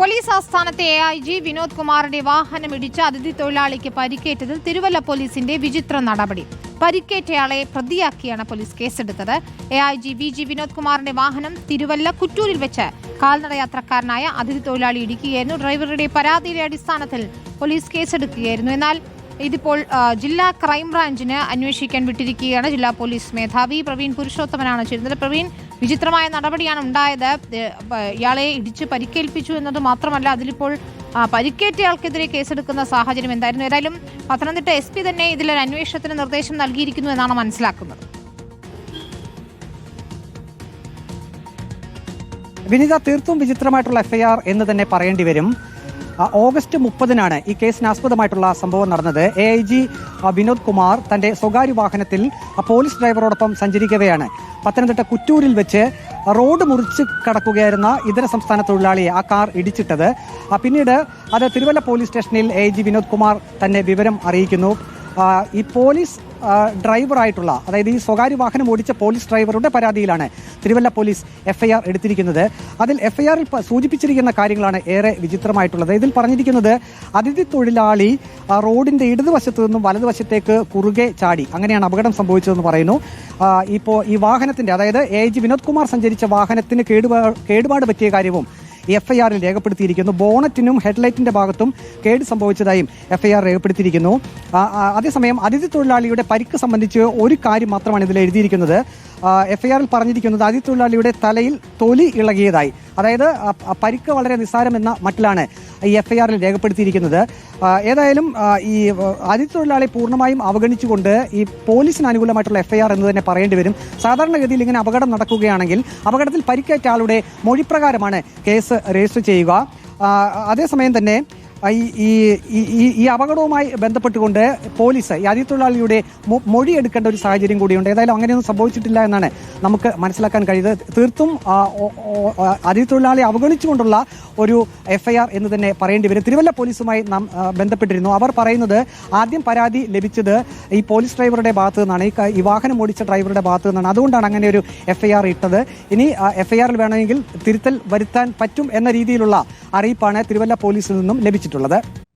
Police ആസ്ഥാനത്തെ A I G Vinod കുമാറിന്റെ വാഹനം ഇടിച്ച അതിഥി തൊഴിലാളിക്ക് പരിക്കേറ്റതിൽ തിരുവല്ല പോലീസിന്റെ വിചിത്ര നടപടി. പരിക്കേറ്റയാളെ പ്രതിയാക്കിയാണ് പോലീസ് കേസെടുത്തത്. A I G V G Vinod കുമാറിന്റെ വാഹനം തിരുവല്ല കുറ്റൂരിൽ വെച്ച് കാൽനട യാത്രക്കാരനായ അതിഥി തൊഴിലാളി ഇടിക്കുകയായിരുന്നു. ഡ്രൈവറുടെ പരാതിയുടെ അടിസ്ഥാനത്തിൽ പോലീസ് കേസെടുക്കുകയായിരുന്നു. എന്നാൽ ഇതിപ്പോൾ ജില്ലാ ക്രൈംബ്രാഞ്ചിന് അന്വേഷിക്കാൻ വിട്ടിരിക്കുകയാണ് ജില്ലാ പോലീസ് മേധാവി. പ്രവീൺ പുരുഷോത്തമനാണ് ചേരുന്നത്. പ്രവീൺ വിചിത്രമായ നടപടിയാണ് ഉണ്ടായത്. ഇയാളെ ഇടിച്ച് പരിക്കേൽപ്പിച്ചു എന്നത് മാത്രമല്ല അതിലിപ്പോൾ പരിക്കേറ്റയാൾക്കെതിരെ കേസെടുക്കുന്ന സാഹചര്യം എന്തായിരുന്നു? ഏതായാലും പത്തനംതിട്ട എസ് പി തന്നെ ഇതിലൊരു അന്വേഷണത്തിന് നിർദ്ദേശം നൽകിയിരിക്കുന്നു എന്നാണ് മനസ്സിലാക്കുന്നത്. വിനിത തീർത്തും വിചിത്രമായിട്ടുള്ള എഫ്ഐആർ എന്ന് തന്നെ പറയേണ്ടി വരും. ഓഗസ്റ്റ് മുപ്പതിനാണ് ഈ കേസിന് ആസ്പദമായിട്ടുള്ള സംഭവം നടന്നത്. A I G Vinod Kumar തന്റെ സ്വകാര്യ വാഹനത്തിൽ പോലീസ് ഡ്രൈവറോടൊപ്പം സഞ്ചരിക്കവെയാണ്. പത്തനംതിട്ട കുറ്റൂരിൽ വെച്ച് റോഡ് മുറിച്ച് കടക്കുകയായിരുന്ന ഇതര സംസ്ഥാന തൊഴിലാളിയെ ആ കാർ ഇടിച്ചിട്ടത്. പിന്നീട് അത് തിരുവല്ല പോലീസ് സ്റ്റേഷനിൽ എ ജി വിനോദ് കുമാർ തന്നെ വിവരം അറിയിക്കുന്നു. ഈ പോലീസ് ഡ്രൈവറായിട്ടുള്ള അതായത് ഈ സ്വകാര്യ വാഹനം ഓടിച്ച പോലീസ് ഡ്രൈവറുടെ പരാതിയിലാണ് തിരുവല്ല പോലീസ് എഫ്ഐആർ എടുത്തിരിക്കുന്നത്. അതിൽ എഫ്ഐആറിൽ സൂചിപ്പിച്ചിരിക്കുന്ന കാര്യങ്ങളാണ് ഏറെ വിചിത്രമായിട്ടുള്ളത്. ഇതിൽ പറഞ്ഞിരിക്കുന്നത് അതിഥി തൊഴിലാളി റോഡിന്റെ ഇടതുവശത്ത് നിന്നും വലതുവശത്തേക്ക് കുറുകെ ചാടി. അങ്ങനെയാണ് അപകടം സംഭവിച്ചതെന്ന് പറയുന്നു. ഇപ്പോൾ ഈ വാഹനത്തിന്റെ അതായത് എ ജി വിനോദ് കുമാർ സഞ്ചരിച്ച വാഹനത്തിന് കേടുപാ കേടുപാട് പറ്റിയ കാര്യവും എഫ് ഐ ആറിൽ രേഖപ്പെടുത്തിയിരിക്കുന്നു. ബോണറ്റിനും ഹെഡ്ലൈറ്റിന്റെ ഭാഗത്തും കേട് സംഭവിച്ചതായും എഫ് ഐ ആർ രേഖപ്പെടുത്തിയിരിക്കുന്നു അതേസമയം അതിഥി തൊഴിലാളിയുടെ പരിക്ക് സംബന്ധിച്ച് ഒരു കാര്യം മാത്രമാണ് ഇതിൽ എഴുതിയിരിക്കുന്നത്. എഫ് ഐ ആറിൽ പറഞ്ഞിരിക്കുന്നത് അതിഥി തൊഴിലാളിയുടെ തലയിൽ തൊലി ഇളകിയതായി. അതായത് പരിക്ക് വളരെ നിസ്സാരമെന്ന മട്ടിലാണ്. ഈ എഫ് ഐ ആറിൽ രേഖപ്പെടുത്തിയിരിക്കുന്നത്. ഏതായാലും ഈ അതിഥി തൊഴിലാളി പൂർണമായും അവഗണിച്ചുകൊണ്ട് ഈ പോലീസിന് അനുകൂലമായിട്ടുള്ള എഫ് ഐ ആർ എന്ന് തന്നെ പറയേണ്ടി വരും. സാധാരണഗതിയിൽ ഇങ്ങനെ അപകടം നടക്കുകയാണെങ്കിൽ അപകടത്തിൽ പരിക്കേറ്റ ആളുടെ മൊഴിപ്രകാരമാണ് കേസ് രജിസ്റ്റർ ചെയ്യുക. അതേസമയം തന്നെ ഈ ഈ- അപകടവുമായി ബന്ധപ്പെട്ടുകൊണ്ട് പോലീസ് ഈ അതിഥിത്തൊഴിലാളിയുടെ മൊഴി എടുക്കേണ്ട ഒരു സാഹചര്യം കൂടിയുണ്ട്. ഏതായാലും അങ്ങനെയൊന്നും സംഭവിച്ചിട്ടില്ല എന്നാണ് നമുക്ക് മനസ്സിലാക്കാൻ കഴിയുന്നത്. തീർത്തും ആ, ഓ- ഓ- അതിഥിത്തൊഴിലാളി അവഗണിച്ചുകൊണ്ടുള്ള ഒരു എഫ്ഐആർ എന്ന് തന്നെ പറയേണ്ടി വരും. തിരുവല്ല പോലീസുമായി നാം ബന്ധപ്പെട്ടിരുന്നു. അവർ പറയുന്നത് ആദ്യം പരാതി ലഭിച്ചത് ഈ പോലീസ് ഡ്രൈവറുടെ ഭാഗത്ത് നിന്നാണ്. ഈ വാഹനം ഓടിച്ച ഡ്രൈവറുടെ ഭാഗത്ത് നിന്നാണ്. അതുകൊണ്ടാണ് അങ്ങനെ ഒരു എഫ്ഐആർ ഇട്ടത്. ഇനി എഫ്ഐആറിൽ വേണമെങ്കിൽ തിരുത്തൽ വരുത്താൻ പറ്റും എന്ന രീതിയിലുള്ള അറിയിപ്പാണ് തിരുവല്ല പോലീസിൽ നിന്നും ലഭിച്ചിട്ടുള്ളത്